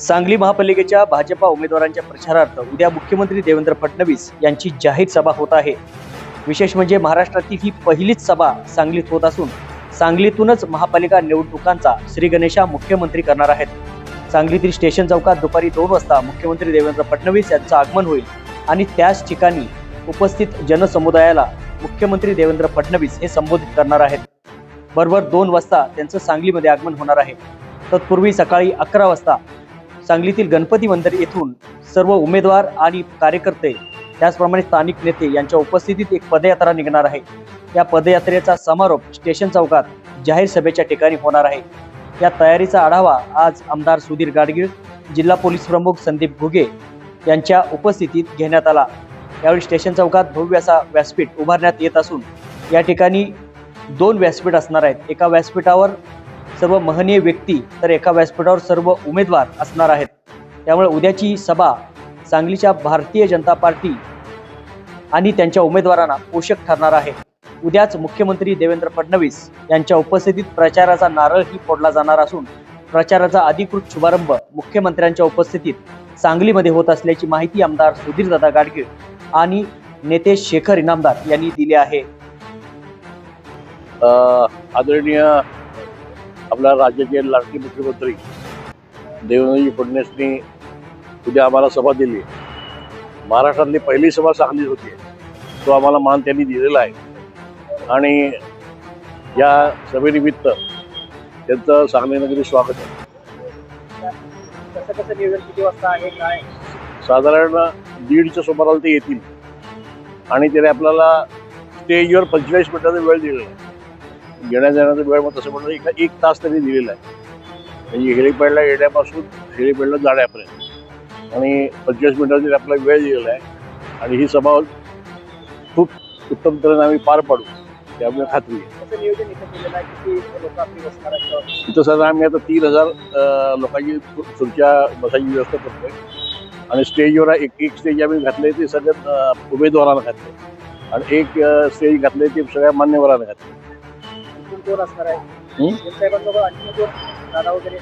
सांगली महापालिकेच्या भाजपा उमेदवारांच्या प्रचारार्थ उद्या मुख्यमंत्री देवेंद्र फडणवीस यांची जाहीर सभा होत आहे. विशेष म्हणजे महाराष्ट्रातील ही पहिलीच सभा सांगलीत होत असून सांगलीतूनच महापालिका निवडणुकांचा श्री गणेशा मुख्यमंत्री करणार आहेत. सांगलीतील स्टेशन चौकात दुपारी दोन वाजता मुख्यमंत्री देवेंद्र फडणवीस यांचं आगमन होईल आणि त्याच ठिकाणी उपस्थित जनसमुदायाला मुख्यमंत्री देवेंद्र फडणवीस हे संबोधित करणार आहेत. बरोबर दोन वाजता त्यांचं सांगलीमध्ये आगमन होणार आहे. तत्पूर्वी सकाळी अकरा वाजता सांगलीतील गणपती मंदिर येथून सर्व उमेदवार आणि कार्यकर्ते त्याचप्रमाणे स्थानिक नेते यांच्या उपस्थितीत एक पदयात्रा निघणार आहे. या पदयात्रेचा समारोप स्टेशन चौकात जाहीर सभेच्या ठिकाणी होणार आहे. या तयारीचा आढावा आज आमदार सुधीर गाडगीळ जिल्हा पोलीस प्रमुख संदीप घुगे यांच्या उपस्थितीत घेण्यात आला. यावेळी स्टेशन चौकात भव्य असा व्यासपीठ उभारण्यात येत असून या ठिकाणी दोन व्यासपीठ असणार आहेत. एका व्यासपीठावर सर्व महनीय व्यक्ती तर एका व्यासपीठावर सर्व उमेदवार असणार आहेत. त्यामुळे उद्याची सभा सांगलीच्या भारतीय जनता पार्टी आणि त्यांच्या उमेदवारांना पोषक ठरणार आहे. उद्याच मुख्यमंत्री देवेंद्र फडणवीस यांच्या उपस्थितीत प्रचाराचा नारळही फोडला जाणार असून प्रचाराचा अधिकृत शुभारंभ मुख्यमंत्र्यांच्या उपस्थितीत सांगलीमध्ये होत असल्याची माहिती आमदार सुधीरदादा गाडगीळ आणि नेते शेखर इनामदार यांनी दिली आहे. आदरणीय आपल्या राज्याचे लाडके मुख्यमंत्री देवेंद्रजी फडणवीसनी उद्या आम्हाला सभा दिली. महाराष्ट्रातली पहिली सभा सांगलीत होती. तो आम्हाला मान त्यांनी दिलेला आहे. आणि या सभेनिमित्त त्यांचं सांगलीनगरी स्वागत आहे. साधारण दीडच्या सुमाराला ते येतील. आणि त्याने आपल्याला स्टेजवर पंचेचाळीस मिनिटाचा वेळ दिलेला आहे. येण्या जाण्याचा वेळ मग तसं म्हणलं एक एक तास त्यांनी दिलेला आहे. म्हणजे हेलिपॅडला येण्यापासून हेलिपॅडला जाण्यापर्यंत. आणि पंचेचाळीस मिनिटाचा आपला वेळ दिलेला आहे. आणि ही सभा खूप उत्तम तऱ्हेने आम्ही पार पाडू त्यामुळे खात्री आहे. इथं सर आम्ही आता तीन हजार लोकांची खुर्च्या बसायची व्यवस्था करतोय. आणि स्टेजवर एक एक स्टेज आम्ही घातले ते सगळ्यात उमेदवारांना घातले आणि एक स्टेज घातले ते सगळ्या मान्यवरांना घातले कोण असणार आहे. हं? साहेबांसोबत आणखी कोण दादा वगैरे.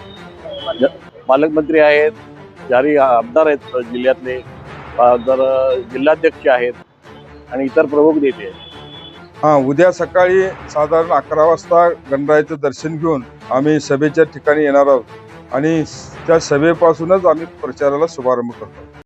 पालकमंत्री आहेत जारी आमदार आहेत जिल्ह्यातले. अं, जिल्हाध्यक्ष आहेत आणि इतर प्रमुख नेते आहेत. हा उद्या सकाळी साधारण अकरा वाजता गणरायाचं दर्शन घेऊन आम्ही सभेच्या ठिकाणी येणार आहोत. आणि त्या सभेपासूनच आम्ही प्रचाराला शुभारंभ करतो.